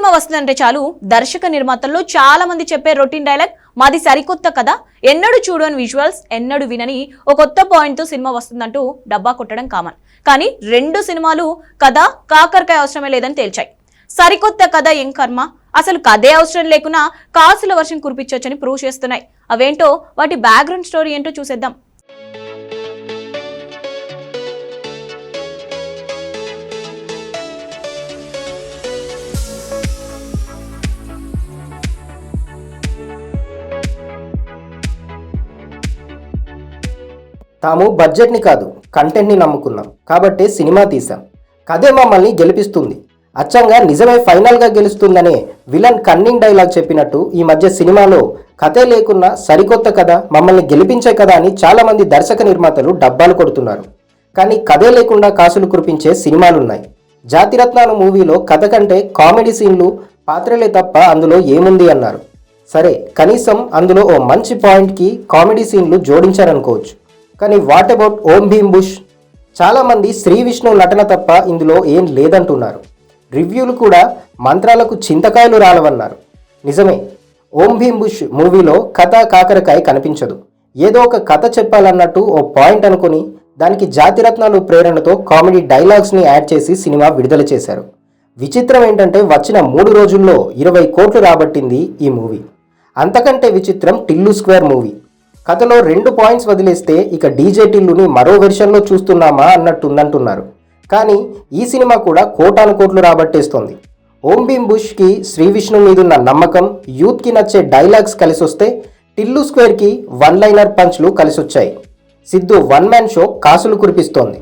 Cinema వస్తుందంటే చాలు. దర్శక నిర్మాతల్లో చాలా మంది చెప్పే రొటీన్ డైలాగ్ మాది సరికొత్త కథ ఎన్నడూ చూడని విజువల్స్ ఎన్నడూ వినని ఒక కొత్త పాయింట్తో సినిమా వస్తుందంటూ డబ్బా కొట్టడం కామన్ కానీ రెండు సినిమాలు కథ కాకరకాయ అవసరమే లేదని తేల్చాయి. సరికొత్త కథ ఏం కర్మ? అసలు కథే అవసరం లేకున్నా కాసుల వర్షం కురిపించవచ్చని ప్రూవ్ చేస్తున్నాయి. అవేంటో వాటి బ్యాక్గ్రౌండ్ స్టోరీ ఏంటో చూసేద్దాం. తాము బడ్జెట్ని కాదు కంటెంట్ని నమ్ముకున్నాం. కాబట్టి సినిమా తీశాం. కథే మమ్మల్ని గెలిపిస్తుంది. అచ్చంగా నిజమే ఫైనల్గా గెలుస్తుందనే విలన్ కన్నింగ్ డైలాగ్ చెప్పినట్టు ఈ మధ్య సినిమాలో కథే లేకున్నా సరికొత్త కథ మమ్మల్ని గెలిపించే కథ అని చాలామంది దర్శక నిర్మాతలు డబ్బాలు కొడుతున్నారు. కానీ కథే లేకుండా కాసులు కురిపించే సినిమాలున్నాయి. జాతిరత్నాలు మూవీలో కథ కంటే కామెడీ సీన్లు పాత్రలే తప్ప అందులో ఏముంది అన్నారు. సరే కనీసం అందులో ఓ మంచి పాయింట్కి కామెడీ సీన్లు జోడించారనుకోవచ్చు. కానీ what about Om Bheem Bush చాలామంది శ్రీ విష్ణు నటన తప్ప ఇందులో ఏం లేదంటున్నారు. రివ్యూలు కూడా మంత్రాలకు చింతకాయలు రాలవన్నారు. నిజమే ఓం భీమ్ బుష్ మూవీలో కథ కాకరకాయ కనిపించదు. ఏదో ఒక కథ చెప్పాలన్నట్టు ఓ పాయింట్ అనుకుని దానికి జాతిరత్నాలు ప్రేరణతో కామెడీ డైలాగ్స్ని యాడ్ చేసి సినిమా విడుదల చేశారు. విచిత్రం ఏంటంటే వచ్చిన మూడు రోజుల్లో ఇరవై కోట్లు రాబట్టింది ఈ మూవీ. అంతకంటే విచిత్రం టిల్లు స్క్వేర్ మూవీ. కథలో రెండు పాయింట్స్ వదిలేస్తే ఇక డీజే టిల్లుని మరో వెర్షన్లో చూస్తున్నామా అన్నట్టుందంటున్నారు కానీ ఈ సినిమా కూడా కోటాను కోట్లు రాబట్టేస్తోంది. ఓం భీమ్ బుష్కి శ్రీ విష్ణు మీదున్న నమ్మకం యూత్కి నచ్చే డైలాగ్స్ కలిసొస్తే టిల్లు స్క్వేర్కి వన్ లైనర్ పంచ్లు కలిసొచ్చాయి. సిద్ధు వన్ మ్యాన్ షో కాసులు కురిపిస్తోంది.